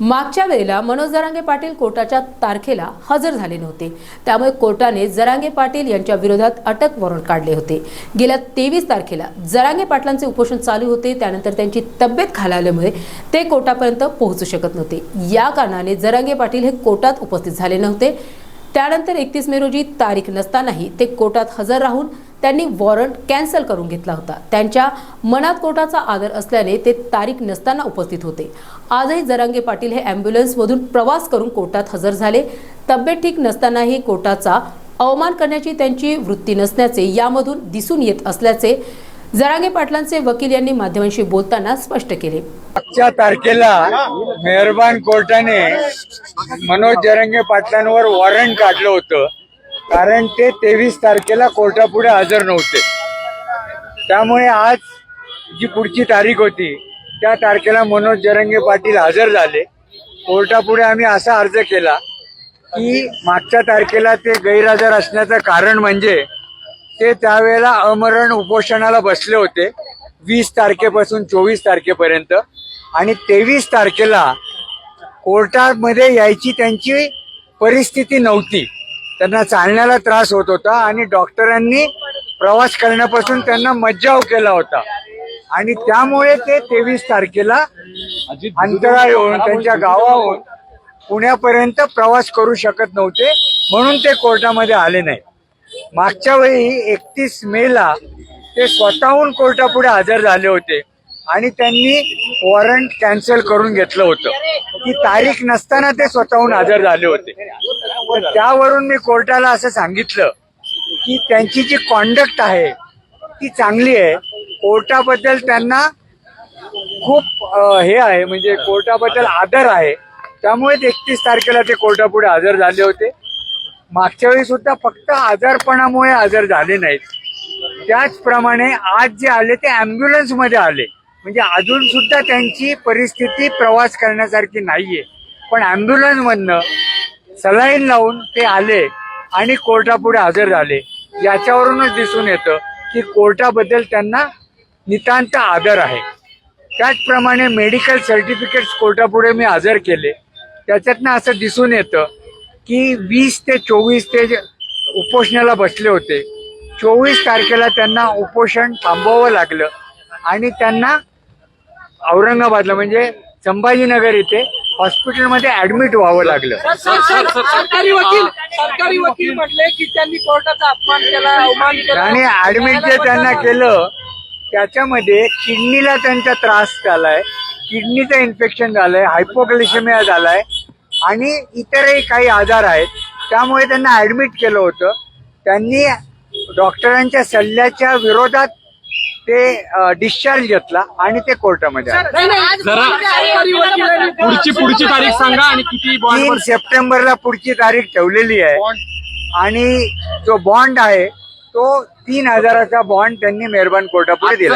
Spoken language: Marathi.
मागच्या वेळेला मनोज जरांगे पाटील कोर्टाच्या तारखेला हजर झाले नव्हते. त्यामुळे कोर्टाने जरांगे पाटील यांच्या विरोधात अटक वॉरंट काढले होते. गेल्या तेवीस तारखेला जरांगे पाटलांचे उपोषण चालू होते. त्यानंतर त्यांची तब्येत खालावल्यामुळे ते कोर्टापर्यंत पोहोचू शकत नव्हते. या कारणाने जरांगे पाटील हे कोर्टात उपस्थित झाले नव्हते. त्यानंतर एकतीस मे रोजी तारीख नसतानाही ते कोर्टात हजर राहून त्यांनी वॉरंट कॅन्सल करून घेतला होता. त्यांच्या मनात कोर्टाचा आदर असल्याने ते तारीख नसताना उपस्थित होते. आजही जरांगे पाटील हे ॲम्ब्युलन्समधून प्रवास करून कोर्टात हजर झाले. तब्येत ठीक नसतानाही कोर्टाचा अवमान करण्याची त्यांची वृत्ती नसल्याचे यामधून दिसून येत असल्याचे जरांगे पाटलांचे वकील यांनी माध्यमांशी बोलताना स्पष्ट केले. आजच्या तारखेला मेहरबान कोर्टाने मनोज जरंगे पाटलांवर वॉरंट काढलं होतं. कारण ते तेवीस तारखेला कोर्टापुढे हजर नव्हते. त्यामुळे आज जी पुढची तारीख होती त्या तारखेला मनोज जरंगे पाटील हजर झाले. कोर्टापुढे आम्ही असा अर्ज केला की मागच्या तारखेला ते गैरहजर असण्याचं कारण म्हणजे ते त्यावेळेला अमरण उपोषणाला बसले होते वीस तारखेपासून चोवीस तारखेपर्यंत. आणि तेवीस तारखेला कोर्टामध्ये यायची त्यांची परिस्थिती नव्हती. त्यांना चालण्याला त्रास होत होता आणि डॉक्टरांनी प्रवास करण्यापासून त्यांना मज्जाव केला होता. आणि त्यामुळे ते तेवीस तारखेला अंतराळ येऊन त्यांच्या गावाहून पुण्यापर्यंत प्रवास करू शकत नव्हते म्हणून ते कोर्टामध्ये आले नाही. मागच्या वेळी एकतीस मेला ते स्वतःहून कोर्टापुढे हजर झाले होते आणि त्यांनी वॉरंट कॅन्सल करून घेतलं होतं. ती तारीख नसताना ते स्वतःहून हजर झाले होते. त्यावरून मी कोर्टाला असं सांगितलं की त्यांची जी कॉन्डक्ट आहे ती चांगली आहे. कोर्टाबद्दल त्यांना खूप हे आहे म्हणजे कोर्टाबद्दल आदर आहे. त्यामुळे एकतीस तारखेला ते कोर्टापुढे हजर झाले होते. मागच्या वेळी सुद्धा फक्त आजारपणामुळे हजर झाले नाहीत. त्याचप्रमाणे आज जे आले ते अँब्युलन्समध्ये आले. म्हणजे अजून सुद्धा त्यांची परिस्थिती प्रवास करण्यासारखी नाहीये. पण अँब्युलन्स मधनं सलाईन लावून ते आले आणि कोर्टापुढे हजर झाले. याच्यावरूनच दिसून येतं की कोर्टाबद्दल त्यांना नितांत आदर आहे. त्याचप्रमाणे मेडिकल सर्टिफिकेट्स कोर्टापुढे मी हजर केले. त्याच्यातनं असं दिसून येतं की वीस ते चोवीस ते उपोषणाला बसले होते. चोवीस तारखेला त्यांना उपोषण थांबवावं लागलं आणि त्यांना औरंगाबादला म्हणजे संभाजीनगर इथे हॉस्पिटलमध्ये ऍडमिट व्हावं लागलं. सर, सर, सरकारी वकील सरकारी वकील म्हटले की त्यांनी कोर्टाचा अपमान केला अवमान केला. आणि ऍडमिट जे त्यांना केलं त्याच्यामध्ये किडनीला त्यांचा त्रास झालाय किडनीचं इन्फेक्शन झालंय हायपोग्लिसेमिया झालाय आणि इतरही काही आजार आहेत. त्यामुळे त्यांना ऍडमिट केलं होतं. त्यांनी डॉक्टरांच्या सल्ल्याच्या विरोधात ते डिस्चार्ज घेतला आणि ते कोर्टामध्ये आले. जरा- पुढची पुढची तारीख सांगा आणि किती बॉन्ड तीन सप्टेंबरला पुढची तारीख ठेवलेली आहे. आणि जो बॉन्ड आहे तो तीन हजाराचा बॉन्ड त्यांनी मेहरबान कोर्टापुढे दिला